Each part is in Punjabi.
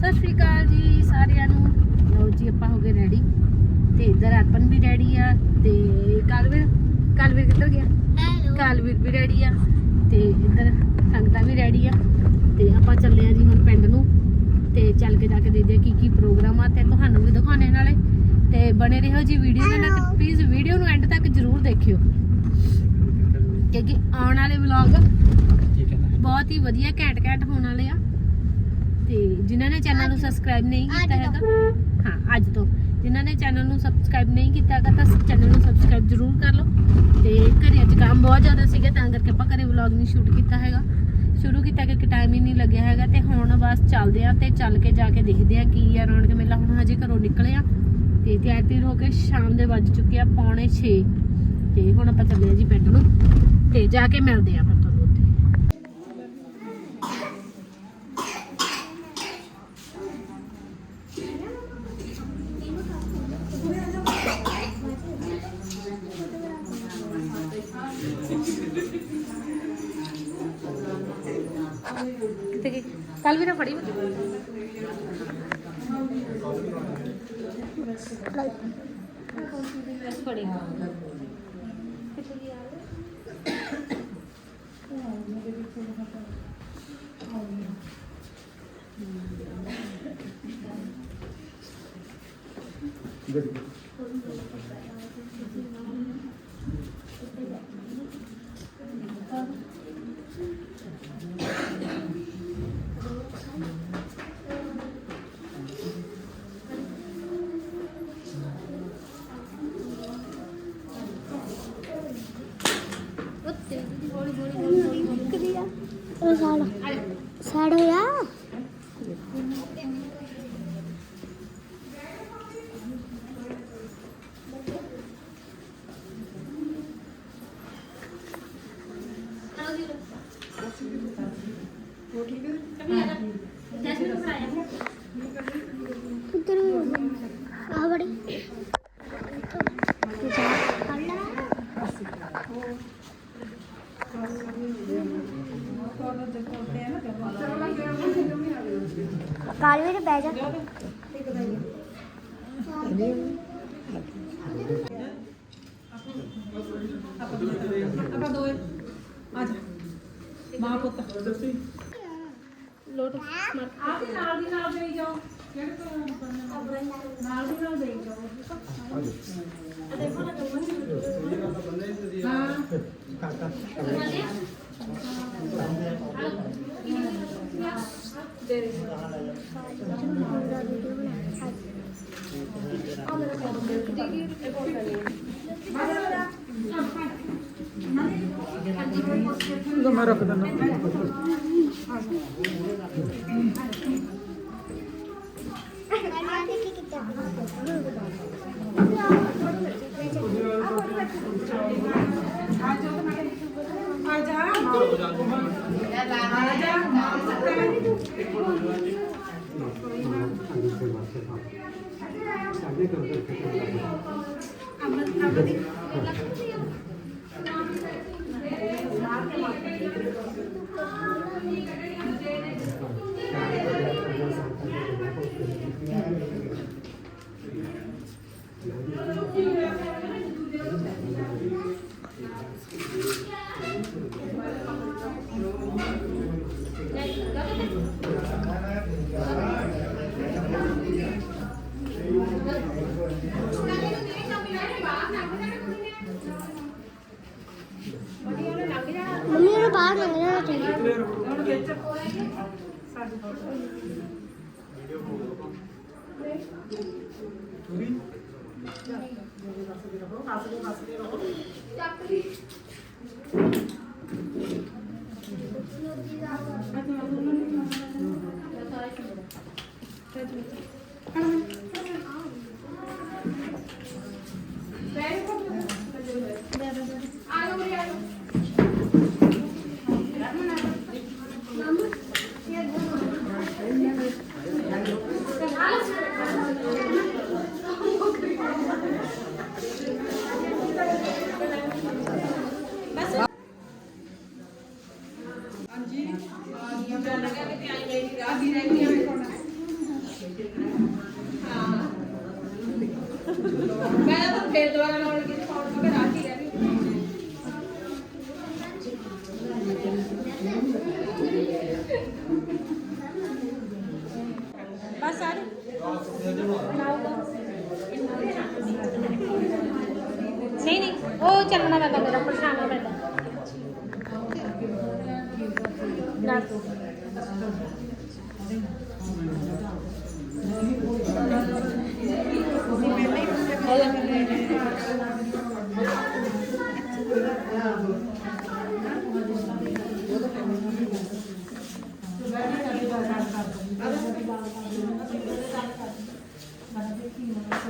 ਸਤਿ ਸ਼੍ਰੀ ਅਕਾਲ ਜੀ ਸਾਰਿਆਂ ਨੂੰ। ਲਓ ਜੀ ਆਪਾਂ ਹੋ ਗਏ ਰੈਡੀ ਤੇ ਇੱਧਰ ਅਰਪਨ ਵੀ ਰੈਡੀ ਆ ਤੇ ਕਾਲਵੀਰ ਕਾਲਵੀਰ ਕਿੱਧਰ ਗਿਆ? ਹੈਲੋ ਕਾਲਵੀਰ ਵੀ ਰੈਡੀ ਆ ਤੇ ਇੱਧਰ ਸੰਗਤਾਂ ਵੀ ਰੈਡੀ ਆ। ਤੇ ਆਪਾਂ ਚੱਲੇ ਆ ਜੀ ਹੁਣ ਪਿੰਡ ਨੂੰ। ਤੇ ਚੱਲ ਕੇ ਜਾ ਕੇ ਦੇਖਦੇ ਆ ਕੀ ਕੀ ਪ੍ਰੋਗਰਾਮ ਆ ਤੇ ਤੁਹਾਨੂੰ ਵੀ ਦਿਖਾਉਣੇ ਨਾਲੇ। ਤੇ ਬਣੇ ਰਹੋ ਜੀ ਵੀਡੀਓ ਦੇ ਨਾਲ ਤੇ ਪਲੀਜ਼ ਵੀਡੀਓ ਨੂੰ ਐਂਡ ਤੱਕ ਜਰੂਰ ਦੇਖਿਓ। ਕਿਉਂਕਿ ਆਉਣ ਵਾਲੇ ਵਲੌਗ ਬਹੁਤ ਹੀ ਵਧੀਆ ਘੈਂਟ ਘੈਂਟ ਹੋਣ ਵਾਲੇ ਆ। ਤੇ ਜਿਨ੍ਹਾਂ ਨੇ ਚੈਨਲ ਨੂੰ ਸਬਸਕ੍ਰਾਈਬ ਨਹੀਂ ਕੀਤਾ ਹੈਗਾ ਹਾਂ ਅੱਜ ਤੋਂ। ਜਿਨ੍ਹਾਂ ਨੇ ਚੈਨਲ ਨੂੰ ਸਬਸਕ੍ਰਾਈਬ ਨਹੀਂ ਕੀਤਾ ਹੈਗਾ ਤਾਂ ਚੈਨਲ ਨੂੰ ਸਬਸਕ੍ਰਾਈਬ ਜ਼ਰੂਰ ਕਰ ਲਓ। ਤੇ ਘਰੇ ਅੱਜ ਕੰਮ ਬਹੁਤ ਜ਼ਿਆਦਾ ਸੀਗਾ ਤਾਂ ਕਰਕੇ ਆਪਾਂ ਘਰੇ ਵਲੌਗ ਨਹੀਂ ਸ਼ੂਟ ਕੀਤਾ ਹੈਗਾ। ਸ਼ੁਰੂ ਕੀਤਾ ਕਿ ਟਾਈਮ ਹੀ ਨਹੀਂ ਲੱਗਿਆ ਹੈਗਾ ਤੇ ਹੁਣ ਬਸ ਚੱਲਦੇ ਆ ਤੇ ਚੱਲ ਕੇ ਜਾ ਕੇ ਦੇਖਦੇ ਆ ਕੀ ਆ ਰੌਣਕ ਮੇਲਾ। ਹੁਣ ਹਜੇ ਘਰੋਂ ਨਿਕਲੇ ਆ ਤੇ ਤਿਆਰ ਤਿਰ ਹੋ ਕੇ ਸ਼ਾਮ ਦੇ ਵੱਜ ਚੁੱਕੇ ਆ ਪੌਣੇ 6 ਤੇ ਹੁਣ ਆਪਾਂ ਚੱਲੇ ਆ ਜੀ ਪਿੰਡ ਨੂੰ। ਤੇ ਜਾ ਕੇ ਮਿਲਦੇ ਆ ਫੜੀ ਸਾੜ ਸਾੜ ਹੋਇਆ? ਆਪਾਂ ਦੋਏ ਆ ਜਾ ਮਾਂ ਪੁੱਤ ਲੋਟ ਸਮਰਥ ਆਪ ਹੀ ਨਾਲ ਦੀ ਨਾਲ ਦੇਈ ਜਾਓ ਜਿਹੜੇ ਤੋਂ ਨਾਲ ਦੀ ਨਾਲ ਦੇਈ ਜਾਓ ਹਾਂ ਮੈਂ ਰੱਖ ਦਿੰਦਾ ਆ ਜਾ ਆ ਜਾ ਮਾਂ ਪੁੱਤ ਮੰਮੀ 对。嗯，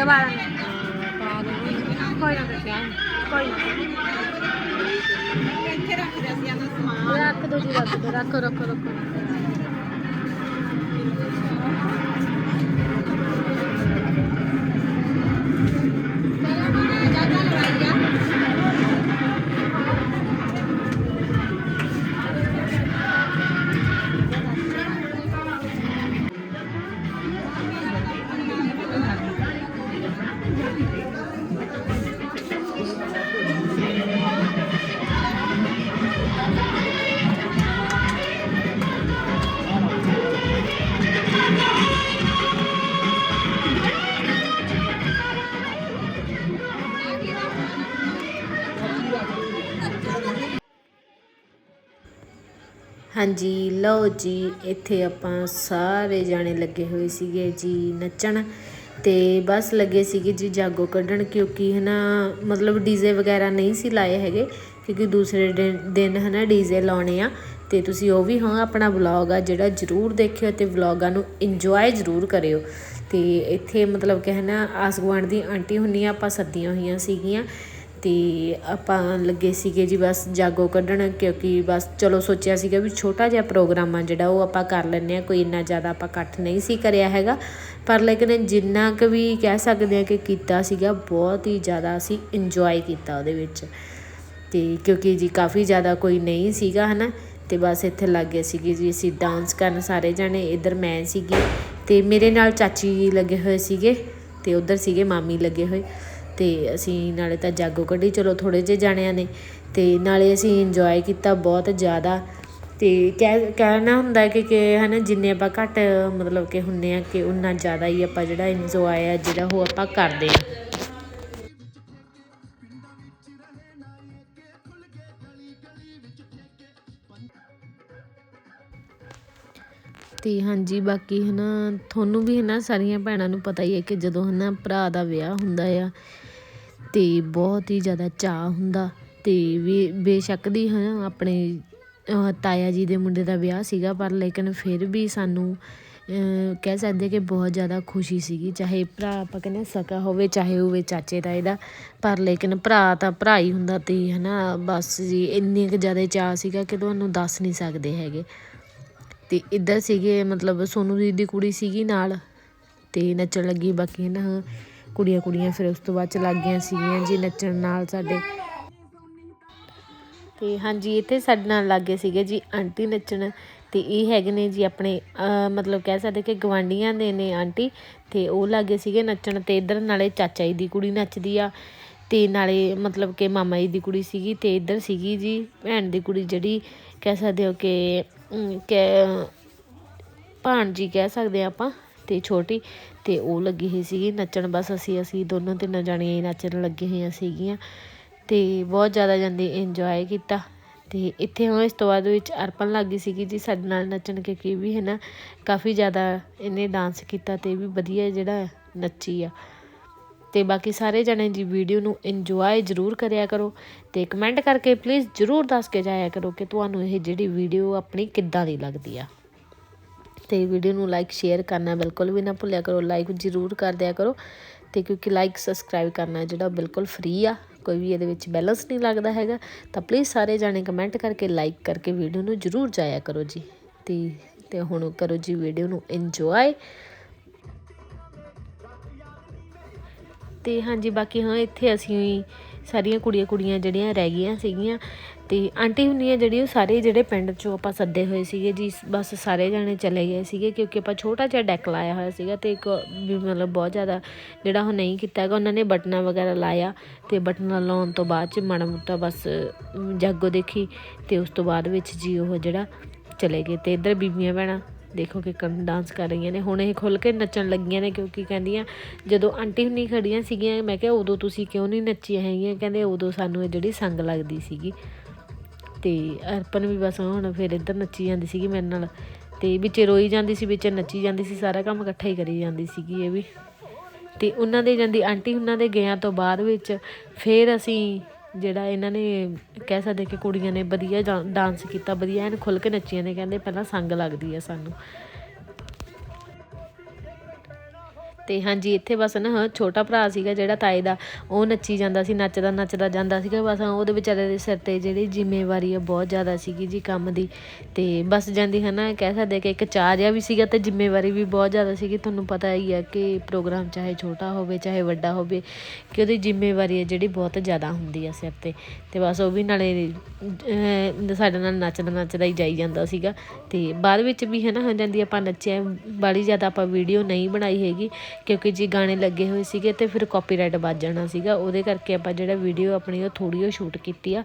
ਪੂਰੀਆਂ ਦੁਬਾਰਾ ਪਾ ਦੋ ਕੋਈ ਨਾ ਹਾਂਜੀ, ਲਓ ਜੀ, ਇੱਥੇ ਆਪਾਂ ਸਾਰੇ ਜਾਣੇ ਲੱਗੇ ਹੋਏ ਸੀਗੇ ਜੀ ਨੱਚਣ ਤੇ ਬਸ ਲੱਗੇ ਸੀਗੇ ਜੀ ਜਾਗੋ ਕੱਢਣ ਕਿਉਂਕਿ ਹਨਾ, ਮਤਲਬ ਡੀਜ਼ੇ ਵਗੈਰਾ ਨਹੀਂ ਸੀ ਲਾਏ ਹੈਗੇ ਕਿਉਂਕਿ ਦੂਸਰੇ ਦਿਨ- ਦਿਨ ਹਨਾ ਡੀਜ਼ੇ ਲਾਉਣੇ ਆ ਤੇ ਤੁਸੀਂ ਉਹ ਵੀ ਹਾਂ, ਆਪਣਾ ਵਲੌਗ ਆ ਜਿਹੜਾ ਜਰੂਰ ਦੇਖਿਓ ਤੇ ਵਲੌਗਾਂ ਨੂੰ ਇੰਜੋਏ ਜਰੂਰ ਕਰਿਓ। ਤੇ ਇੱਥੇ ਮਤਲਬ ਕਿ ਹਨਾ, ਆਸ ਗੁਆਂਢ ਦੀ ਆਂਟੀ ਹੁੰਨੀਆਂ ਆਪਾਂ ਸੱਦੀਆਂ ਹੋਈਆਂ ਸੀਗੀਆਂ ਅਤੇ ਆਪਾਂ ਲੱਗੇ ਸੀਗੇ ਜੀ ਬਸ ਜਾਗੋ ਕੱਢਣ, ਕਿਉਂਕਿ ਬਸ ਚਲੋ ਸੋਚਿਆ ਸੀਗਾ ਵੀ ਛੋਟਾ ਜਿਹਾ ਪ੍ਰੋਗਰਾਮ ਆ ਜਿਹੜਾ, ਉਹ ਆਪਾਂ ਕਰ ਲੈਂਦੇ ਹਾਂ, ਕੋਈ ਇੰਨਾ ਜ਼ਿਆਦਾ ਆਪਾਂ ਇਕੱਠ ਨਹੀਂ ਸੀ ਕਰਿਆ ਹੈਗਾ। ਪਰ ਲੇਕਿਨ ਜਿੰਨਾ ਕੁ ਵੀ ਕਹਿ ਸਕਦੇ ਹਾਂ ਕਿ ਕੀਤਾ ਸੀਗਾ, ਬਹੁਤ ਹੀ ਜ਼ਿਆਦਾ ਅਸੀਂ ਇੰਜੋਏ ਕੀਤਾ ਉਹਦੇ ਵਿੱਚ। ਤੇ ਕਿਉਂਕਿ ਜੀ ਕਾਫੀ ਜ਼ਿਆਦਾ ਕੋਈ ਨਹੀਂ ਸੀਗਾ, ਹਨਾ? ਤੇ ਬਸ ਇੱਥੇ ਲੱਗ ਗਏ ਸੀਗੇ ਜੀ, ਅਸੀਂ ਡਾਂਸ ਕਰਨ ਸਾਰੇ ਜਾਣੇ, ਇੱਧਰ ਮੈਂ ਸੀਗੀ ਤੇ ਮੇਰੇ ਨਾਲ ਚਾਚੀ ਲੱਗੇ ਹੋਏ ਸੀਗੇ ਤੇ ਉਧਰ ਸੀਗੇ ਮਾਮੀ ਲੱਗੇ ਹੋਏ। ਤੇ ਅਸੀਂ ਨਾਲੇ ਤਾਂ ਜਾਗੋ ਕੱਢੀ, ਚਲੋ ਥੋੜੇ ਜਿਹੇ ਜਾਣਿਆਂ ਨੇ ਤੇ ਨਾਲੇ ਅਸੀਂ ਇੰਜੋਏ ਕੀਤਾ ਬਹੁਤ ਜ਼ਿਆਦਾ। ਤੇ ਕਹਿ, ਕਹਿਣਾ ਹੁੰਦਾ ਕਿ ਕਿ ਹਨਾ ਜਿੰਨੇ ਆਪਾਂ ਘੱਟ ਮਤਲਬ ਕਿ ਹੁੰਨੇ ਆ ਕਿ ਉਨਾ ਜ਼ਿਆਦਾ ਹੀ ਆਪਾਂ ਜਿਹੜਾ ਇੰਜੋਏ ਆ, ਜਿਹੜਾ ਉਹ ਆਪਾਂ ਕਰਦੇ ਆ। ਤੇ ਹਾਂਜੀ, ਬਾਕੀ ਹਨਾ, ਤੁਹਾਨੂੰ ਵੀ ਹਨਾ ਸਾਰੀਆਂ ਭੈਣਾਂ ਨੂੰ ਪਤਾ ਹੀ ਹੈ ਕਿ ਜਦੋਂ ਹਨਾ ਭਰਾ ਦਾ ਵਿਆਹ ਹੁੰਦਾ ਆ ਅਤੇ ਬਹੁਤ ਹੀ ਜ਼ਿਆਦਾ ਚਾਅ ਹੁੰਦਾ ਅਤੇ ਬੇ ਬੇਸ਼ੱਕ ਦੀ ਹਨਾ ਆਪਣੇ ਤਾਇਆ ਜੀ ਦੇ ਮੁੰਡੇ ਦਾ ਵਿਆਹ ਸੀਗਾ, ਪਰ ਲੇਕਿਨ ਫਿਰ ਵੀ ਸਾਨੂੰ ਕਹਿ ਸਕਦੇ ਕਿ ਬਹੁਤ ਜ਼ਿਆਦਾ ਖੁਸ਼ੀ ਸੀਗੀ, ਚਾਹੇ ਭਰਾ ਆਪਾਂ ਕਹਿੰਦੇ ਸਕਾ ਹੋਵੇ, ਚਾਹੇ ਹੋਵੇ ਚਾਚੇ ਦਾ, ਪਰ ਲੇਕਿਨ ਭਰਾ ਤਾਂ ਭਰਾ ਹੀ ਹੁੰਦਾ ਤੇ ਨਾ ਬਸ ਜੀ, ਇੰਨੇ ਕੁ ਜ਼ਿਆਦਾ ਚਾਅ ਸੀਗਾ ਕਿ ਤੁਹਾਨੂੰ ਦੱਸ ਨਹੀਂ ਸਕਦੇ ਹੈਗੇ। ਅਤੇ ਇੱਧਰ ਸੀਗੇ, ਮਤਲਬ ਸੋਨੂ ਦੀ ਦੀ ਕੁੜੀ ਸੀਗੀ ਨਾਲ ਅਤੇ ਨੱਚਣ ਲੱਗੀ ਬਾਕੀ ਨਾ ਕੁੜੀਆਂ ਕੁੜੀਆਂ ਫਿਰ ਉਸ ਤੋਂ ਬਾਅਦ ਚ ਲੱਗ ਗਈਆਂ ਸੀਗੀਆਂ ਜੀ ਨੱਚਣ ਨਾਲ ਸਾਡੇ। ਤੇ ਹਾਂਜੀ ਇੱਥੇ ਸਾਡੇ ਨਾਲ ਲੱਗੇ ਸੀਗੇ ਜੀ ਆਂਟੀ ਨੱਚਣ। ਤੇ ਇਹ ਹੈਗੇ ਨੇ ਜੀ ਆਪਣੇ ਮਤਲਬ ਕਹਿ ਸਕਦੇ ਕਿ ਗਵਾਂਡੀਆਂ ਦੇ ਨੇ ਆਂਟੀ। ਤੇ ਉਹ ਲੱਗੇ ਸੀਗੇ ਨੱਚਣ ਤੇ ਇੱਧਰ ਨਾਲੇ ਚਾਚਾ ਜੀ ਦੀ ਕੁੜੀ ਨੱਚਦੀ ਆ। ਤੇ ਨਾਲੇ ਮਤਲਬ ਕਿ ਮਾਮਾ ਜੀ ਦੀ ਕੁੜੀ ਸੀਗੀ ਤੇ ਇੱਧਰ ਸੀਗੀ ਜੀ ਭੈਣ ਦੀ ਕੁੜੀ ਜਿਹੜੀ ਕਹਿ ਸਕਦੇ ਹੋ ਕਿ ਅਮ, ਕਿ ਭਾਣਜੀ ਕਹਿ ਸਕਦੇ ਆ ਆਪਾਂ ਤੇ ਛੋਟੀ। ਤੇ ਉਹ ਲੱਗੀ ਹੋਈ ਸੀਗੀ ਨੱਚਣ। ਬਸ ਅਸੀਂ ਅਸੀਂ ਦੋਨੋਂ ਤਿੰਨੋਂ ਜਾਣੀਆਂ ਨੱਚਣ ਲੱਗੇ ਹੋਈਆਂ ਸੀਗੀਆਂ। ਤੇ ਬਹੁਤ ਜ਼ਿਆਦਾ ਜਾਂਦੇ ਇੰਜੋਏ ਕੀਤਾ। ਤੇ ਇੱਥੇ ਹੁਣ ਇਸ ਤੋਂ ਬਾਅਦ ਵਿੱਚ ਅਰਪਣ ਲੱਗ ਗਈ ਸੀਗੀ ਜੀ ਸਾਡੇ ਨਾਲ ਨੱਚਣ ਕਿਉਂਕਿ ਵੀ ਹੈ ਨਾ ਕਾਫੀ ਜ਼ਿਆਦਾ ਇਹਨੇ ਡਾਂਸ ਕੀਤਾ ਤੇ ਇਹ ਵੀ ਵਧੀਆ ਜਿਹੜਾ ਨੱਚੀ ਆ। ਤੇ ਬਾਕੀ ਸਾਰੇ ਜਣੇ ਜੀ ਵੀਡੀਓ ਨੂੰ ਇੰਜੋਏ ਜ਼ਰੂਰ ਕਰਿਆ ਕਰੋ ਤੇ ਕਮੈਂਟ ਕਰਕੇ ਪਲੀਜ਼ ਜ਼ਰੂਰ ਦੱਸ ਕੇ ਜਾਇਆ ਕਰੋ ਕਿ ਤੁਹਾਨੂੰ ਇਹ ਜਿਹੜੀ ਵੀਡੀਓ ਆਪਣੀ ਕਿੱਦਾਂ ਦੀ ਲੱਗਦੀ ਆ। ਤੇ ਵੀਡੀਓ ਨੂੰ ਲਾਈਕ ਸ਼ੇਅਰ ਕਰਨਾ ਬਿਲਕੁਲ ਵੀ ਨਾ ਭੁੱਲਿਆ ਕਰੋ। ਲਾਈਕ ਜ਼ਰੂਰ ਕਰ ਦਿਆ ਕਰੋ ਤੇ ਕਿਉਂਕਿ ਲਾਈਕ ਸਬਸਕ੍ਰਾਈਬ ਕਰਨਾ ਜਿਹੜਾ ਬਿਲਕੁਲ ਫ੍ਰੀ ਆ, ਕੋਈ ਵੀ ਇਹਦੇ ਵਿੱਚ ਬੈਲੈਂਸ ਨਹੀਂ ਲੱਗਦਾ ਹੈਗਾ, ਤਾਂ ਪਲੀਜ਼ ਸਾਰੇ ਜਾਣੇ ਕਮੈਂਟ ਕਰਕੇ ਲਾਈਕ ਕਰਕੇ ਵੀਡੀਓ ਨੂੰ ਜ਼ਰੂਰ ਜਾਇਆ ਕਰੋ ਜੀ। ਤੇ ਤੇ ਹੁਣ ਕਰੋ ਜੀ ਵੀਡੀਓ ਨੂੰ ਇੰਜੋਏ ਤੇ ਹਾਂਜੀ, ਬਾਕੀ ਹਾਂ, ਇੱਥੇ ਅਸੀਂ ਸਾਰੀਆਂ ਕੁੜੀਆਂ ਕੁੜੀਆਂ ਜਿਹੜੀਆਂ ਰਹਿ ਗਈਆਂ ਸੀਗੀਆਂ ਤੇ ਆਂਟੀ ਹੁੰਦੀਆਂ ਜਿਹੜੀ ਉਹ ਸਾਰੇ ਜਿਹੜੇ ਪਿੰਡ ਚੋਂ ਆਪਾਂ ਸੱਦੇ ਹੋਏ ਸੀਗੇ ਜੀ ਬਸ ਸਾਰੇ ਜਾਣੇ ਚਲੇ ਗਏ ਸੀਗੇ ਕਿਉਂਕਿ ਆਪਾਂ ਛੋਟਾ ਜਿਹਾ ਡੈਕ ਲਾਇਆ ਹੋਇਆ ਸੀਗਾ ਤੇ ਇੱਕ ਵੀ ਮਤਲਬ ਬਹੁਤ ਜ਼ਿਆਦਾ ਜਿਹੜਾ ਉਹ ਨਹੀਂ ਕੀਤਾ ਹੈਗਾ ਉਹਨਾਂ ਨੇ ਬਟਨਾ ਵਗੈਰਾ ਲਾਇਆ ਤੇ ਬਟਨਾ ਲਾਉਣ ਤੋਂ ਬਾਅਦ ਚ ਮਾੜਾ ਮੋਟਾ ਬਸ ਅਮ, ਜਾਗੋ ਦੇਖੀ ਤੇ ਉਸ ਤੋਂ ਬਾਅਦ ਵਿੱਚ ਜੀ ਉਹ ਜਿਹੜਾ ਚਲੇ ਗਏ ਤੇ ਇੱਧਰ ਬੀਬੀਆਂ ਭੈਣਾਂ ਦੇਖੋ ਕਿ ਕੰ ਡਾਂਸ ਕਰ ਰਹੀਆਂ ਨੇ ਹੁਣ ਇਹ ਖੁੱਲ ਕੇ ਨੱਚਣ ਲੱਗੀਆਂ ਨੇ ਕਿਉਂਕਿ ਕਹਿੰਦੀਆਂ ਜਦੋਂ ਆਂਟੀ ਹੁਣੀ ਖੜੀਆਂ ਸੀਗੀਆਂ ਮੈਂ ਕਿਹਾ ਉਦੋਂ ਤੁਸੀਂ ਕਿਉਂ ਨਹੀਂ ਨੱਚੀਆਂ ਹੈਗੀਆਂ ਕਹਿੰਦੇ ਉਦੋਂ ਸਾਨੂੰ ਇਹ ਜਿਹੜੀ ਸੰਗ ਲੱਗਦੀ ਸੀਗੀ। ਤੇ ਅਰਪਨ ਵੀ ਬਸ ਹੁਣ ਫਿਰ ਇੱਧਰ ਨੱਚੀ ਜਾਂਦੀ ਸੀਗੀ ਮੇਰੇ ਨਾਲ ਤੇ ਵਿੱਚ ਰੋਈ ਜਾਂਦੀ ਸੀ, ਵਿੱਚ ਨੱਚੀ ਜਾਂਦੀ ਸੀ, ਸਾਰਾ ਕੰਮ ਇਕੱਠਾ ਹੀ ਕਰੀ ਜਾਂਦੀ ਸੀਗੀ ਇਹ ਵੀ। ਤੇ ਉਹਨਾਂ ਦੇ ਜਾਂਦੀ ਆਂਟੀ ਉਹਨਾਂ ਦੇ ਗਿਆ ਤੋਂ ਬਾਅਦ ਵਿੱਚ ਫਿਰ ਅਸੀਂ ਜਿਹੜਾ ਇਹਨਾਂ ਨੇ ਕਹਿ ਸਕਦੇ ਕਿ ਕੁੜੀਆਂ ਨੇ ਵਧੀਆ ਜਾਂ- ਡਾਂਸ ਕੀਤਾ, ਵਧੀਆ ਐਨ ਖੁੱਲ ਕੇ ਨੱਚੀਆਂ ਨੇ, ਕਹਿੰਦੇ ਪਹਿਲਾਂ ਸੰਗ ਲੱਗਦੀ ਆ ਸਾਨੂੰ। ਤੇ ਹਾਂਜੀ, ਇੱਥੇ ਬਸ ਨਾ ਛੋਟਾ ਭਰਾ ਸੀਗਾ ਜਿਹੜਾ ਤਾਏ ਦਾ, ਉਹ ਨੱਚੀ ਜਾਂਦਾ ਸੀ, ਨੱਚਦਾ ਨੱਚਦਾ ਜਾਂਦਾ ਸੀਗਾ, ਬਸ ਉਹਦੇ ਵਿਚਾਰੇ ਦੇ ਸਿਰ ਤੇ ਜਿਹੜੀ ਜ਼ਿੰਮੇਵਾਰੀ ਆ ਬਹੁਤ ਜ਼ਿਆਦਾ ਸੀਗੀ ਜੀ ਕੰਮ ਦੀ। ਤੇ ਬਸ ਜਾਂਦੀ ਹੈ ਨਾ, ਕਹਿ ਸਕਦੇ ਕਿ ਇੱਕ ਚਾਹ ਜਿਹਾ ਵੀ ਸੀਗਾ ਤੇ ਜ਼ਿੰਮੇਵਾਰੀ ਵੀ ਬਹੁਤ ਜ਼ਿਆਦਾ ਸੀਗੀ। ਤੁਹਾਨੂੰ ਪਤਾ ਹੀ ਆ ਕਿ ਪ੍ਰੋਗਰਾਮ ਚਾਹੇ ਛੋਟਾ ਹੋਵੇ, ਚਾਹੇ ਵੱਡਾ ਹੋਵੇ, ਕਿ ਉਹਦੀ ਜ਼ਿੰਮੇਵਾਰੀ ਹੈ ਜਿਹੜੀ ਬਹੁਤ ਜ਼ਿਆਦਾ ਹੁੰਦੀ ਆ ਸਿਰ ਤੇ। ਤੇ ਬਸ ਉਹ ਵੀ ਨਾਲੇ ਸਾਡੇ ਨਾਲ ਨੱਚਦਾ ਨੱਚਦਾ ਹੀ ਜਾਈ ਜਾਂਦਾ ਸੀਗਾ। ਤੇ ਬਾਅਦ ਵਿੱਚ ਵੀ ਹੈ ਨਾ ਹੋ ਜਾਂਦੀ ਆਪਾਂ ਨੱਚਿਆ ਬਾਲੀ ਜ਼ਿਆਦਾ ਆਪਾਂ ਵੀਡੀਓ ਨਹੀਂ ਬਣਾਈ ਹੈਗੀ। ਕਿਉਂਕਿ ਜੀ ਗਾਣੇ ਲੱਗੇ ਹੋਏ ਸੀਗੇ ਤੇ ਫਿਰ ਕਾਪੀਰਾਈਟ ਵੱਜ ਜਾਣਾ ਸੀਗਾ, ਉਹਦੇ ਕਰਕੇ ਆਪਾਂ ਜਿਹੜਾ ਵੀਡੀਓ ਆਪਣੀ ਉਹ ਥੋੜੀ ਉਹ ਸ਼ੂਟ ਕੀਤੀ ਆ।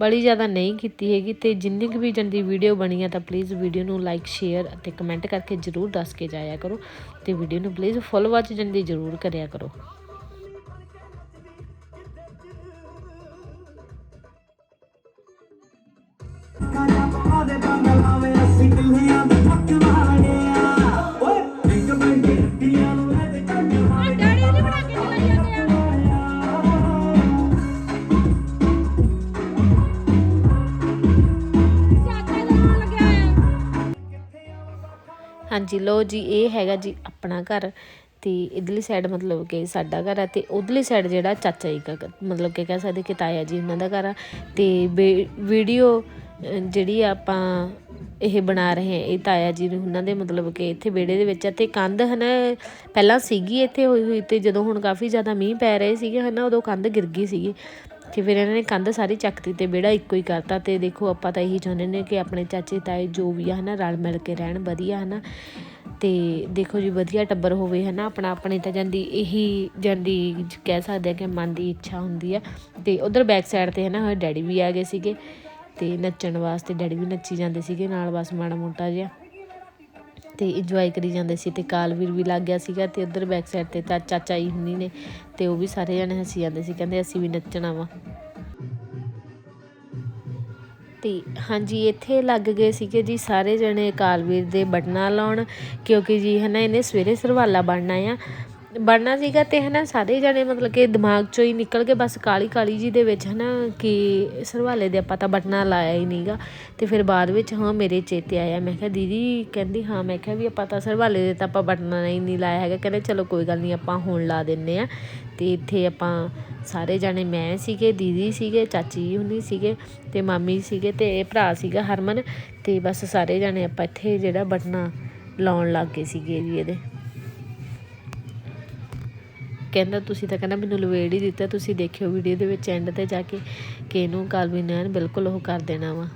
ਬੜੀ ਜ਼ਿਆਦਾ ਨਹੀਂ ਕੀਤੀ ਹੈਗੀ ਤੇ ਜਿੰਨੀ ਕੁ ਵੀ ਜੰਦੀ ਵੀਡੀਓ ਬਣੀ ਆ ਤਾਂ ਪਲੀਜ਼ ਵੀਡੀਓ ਨੂੰ ਲਾਈਕ ਸ਼ੇਅਰ ਅਤੇ ਕਮੈਂਟ ਕਰਕੇ ਜ਼ਰੂਰ ਦੱਸ ਕੇ ਜਾਇਆ ਕਰੋ ਤੇ ਵੀਡੀਓ ਨੂੰ ਪਲੀਜ਼ ਫੁੱਲ ਵਾਚ ਜੰਦੀ ਜ਼ਰੂਰ ਕਰਿਆ ਕਰੋ। ਹਾਂਜੀ ਲੋ ਜੀ, ਇਹ ਹੈਗਾ ਜੀ ਆਪਣਾ ਘਰ ਤੇ ਇਧਰਲੀ ਸਾਈਡ ਮਤਲਬ ਕਿ ਸਾਡਾ ਘਰ ਆ ਤੇ ਉਧਰਲੀ ਸਾਈਡ ਜਿਹੜਾ ਚਾਚਾ ਜੀ ਦਾ ਮਤਲਬ ਕਿ ਕਹਿ ਸਕਦੇ ਕਿ ਤਾਇਆ ਜੀ ਉਹਨਾਂ ਦਾ ਘਰ ਆ ਤੇ ਵੀਡੀਓ ਜਿਹੜੀ ਆਪਾਂ ਇਹ ਬਣਾ ਰਹੇ ਆ ਇਹ ਤਾਇਆ ਜੀ ਨੂੰ ਉਹਨਾਂ ਦੇ ਮਤਲਬ ਕਿ ਇੱਥੇ ਵਿਹੜੇ ਦੇ ਵਿੱਚ ਆ ਤੇ ਕੰਧ ਹਨਾ, ਪਹਿਲਾਂ ਸੀਗੀ ਇੱਥੇ ਹੋਈ ਹੋਈ ਤੇ ਜਦੋਂ ਹੁਣ ਕਾਫੀ ਜ਼ਿਆਦਾ ਮੀਂਹ ਪੈ ਰਹੇ ਸੀਗੇ ਹਨਾ, ਉਦੋਂ ਕੰਧ ਗਿਰ ਗਈ ਸੀਗੀ। ਤੇ ਫਿਰ ਇਹਨਾਂ ਨੇ ਕੰਧ ਸਾਰੀ ਚੱਕਤੀ ਤੇ ਵਿਹੜਾ ਇੱਕੋ ਹੀ ਕਰਤਾ ਤੇ ਦੇਖੋ ਆਪਾਂ ਤਾਂ ਇਹੀ ਚਾਹੁੰਦੇ ਨੇ ਕਿ ਆਪਣੇ ਚਾਚੇ ਤਾਏ ਜੋ ਵੀ ਆ ਹਨਾ, ਰਲ ਮਿਲ ਕੇ ਰਹਿਣ ਵਧੀਆ ਹਨਾ। ਤੇ ਦੇਖੋ ਜੀ ਵਧੀਆ ਟੱਬਰ ਹੋਵੇ ਹਨਾ, ਆਪਣਾ ਆਪਣੇ ਤਾਂ ਜਾਂਦੀ ਇਹੀ ਜਾਂਦੀ ਕਹਿ ਸਕਦੇ ਆ ਕਿ ਮਨ ਦੀ ਇੱਛਾ ਹੁੰਦੀ ਆ। ਤੇ ਉਧਰ ਬੈਕ ਸਾਈਡ ਤੇ ਹਨਾ, ਡੈਡੀ ਵੀ ਆ ਗਏ ਸੀਗੇ ਤੇ ਨੱਚਣ ਵਾਸਤੇ, ਡੈਡੀ ਵੀ ਨੱਚੀ ਜਾਂਦੇ ਸੀਗੇ ਨਾਲ ਬਸ ਮਾੜਾ ਮੋਟਾ ਜਿਹਾ। ਤੇ ਇੰਜੋਏ ਕਰੀ ਜਾਂਦੇ ਸੀ ਤੇ ਕਾਲਵੀਰ ਵੀ ਲੱਗ ਗਿਆ ਸੀਗਾ ਤੇ ਉਧਰ ਬੈਕ ਸਾਈਡ ਤੇ ਤਾਂ ਚਾਚਾ ਜੀ ਹੁੰਦੀ ਨੇ ਤੇ ਉਹ ਵੀ ਸਾਰੇ ਜਣੇ ਹੱਸੀ ਜਾਂਦੇ ਸੀ, ਕਹਿੰਦੇ ਅਸੀਂ ਵੀ ਨੱਚਣਾ ਵਾ। ਤੇ ਹਾਂਜੀ, ਇੱਥੇ ਲੱਗ ਗਏ ਸੀਗੇ ਜੀ ਸਾਰੇ ਜਣੇ ਕਾਲਵੀਰ ਦੇ ਬਟਨਾ ਲਾਉਣ, ਕਿਉਂਕਿ ਜੀ ਹਨਾ ਇਹਨੇ ਸਵੇਰੇ ਸਰਵਾਲਾ ਬਣਨਾ ਆ ਬਣਨਾ ਸੀਗਾ ਤੇ ਹਨਾ ਸਾਰੇ ਜਣੇ ਮਤਲਬ ਕਿ ਦਿਮਾਗ ਚੋਂ ਹੀ ਨਿਕਲ ਕੇ ਬਸ ਕਾਲੀ ਕਾਲੀ ਜੀ ਦੇ ਵਿੱਚ ਹਨਾ ਕਿ ਸਰਵਾਲੇ ਦੇ ਆਪਾਂ ਤਾਂ ਬਟਨਾ ਲਾਇਆ ਹੀ ਨਹੀਂਗਾ ਤੇ ਫਿਰ ਬਾਅਦ ਵਿੱਚ ਹਾਂ ਮੇਰੇ ਚੇਤੇ ਆਇਆ, ਮੈਂ ਕਿਹਾ ਦੀਦੀ ਕਹਿੰਦੀ ਹਾਂ, ਮੈਂ ਕਿਹਾ ਵੀ ਆਪਾਂ ਤਾਂ ਸਰਵਾਲੇ ਦੇ ਤਾਂ ਆਪਾਂ ਬਟਨਾ ਹੀ ਨਹੀਂ ਲਾਇਆ ਹੈਗਾ। ਕਹਿੰਦੇ ਚਲੋ ਕੋਈ ਗੱਲ ਨਹੀਂ, ਆਪਾਂ ਹੁਣ ਲਾ ਦਿੰਨੇ ਆ। ਤੇ ਇੱਥੇ ਆਪਾਂ ਸਾਰੇ ਜਾਣੇ ਮੈਂ ਸੀਗੇ, ਦੀਦੀ ਸੀਗੇ, ਚਾਚੀ ਜੀ ਹੁਣੀ ਸੀਗੇ ਤੇ ਮਾਮੀ ਸੀਗੇ ਤੇ ਇਹ ਭਰਾ ਸੀਗਾ ਹਰਮਨ ਤੇ ਬਸ ਸਾਰੇ ਜਾਣੇ ਆਪਾਂ ਇੱਥੇ ਜਿਹੜਾ ਬਟਨਾ ਲਾਉਣ ਲੱਗ ਗਏ ਸੀਗੇ ਜੀ ਇਹਦੇ। ਕਹਿੰਦਾ, ਤੁਸੀਂ ਤਾਂ ਕਹਿੰਦਾ ਮੈਨੂੰ ਲਵੇੜ ਹੀ ਦਿੱਤਾ, ਤੁਸੀਂ ਦੇਖਿਓ ਵੀਡੀਓ ਦੇ ਵਿੱਚ ਐਂਡ ਤੇ ਜਾ ਕੇ ਕਿ ਇਹਨੂੰ ਕਾਲਵੀ ਨੇ ਐਨ ਬਿਲਕੁਲ ਉਹ ਕਰ ਦੇਣਾ ਵਾ,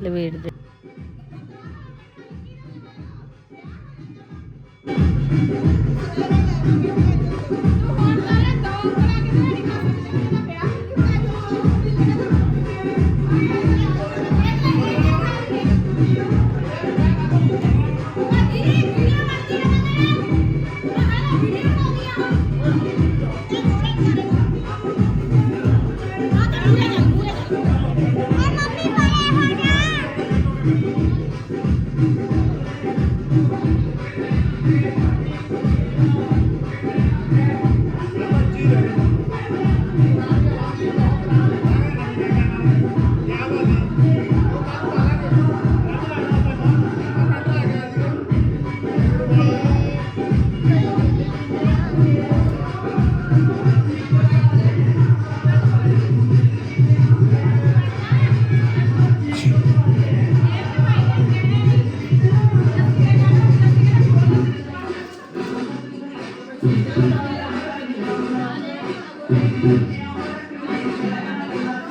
ਲਵੇੜ ਦੇ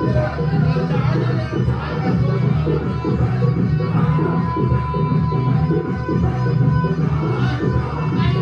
Thank you.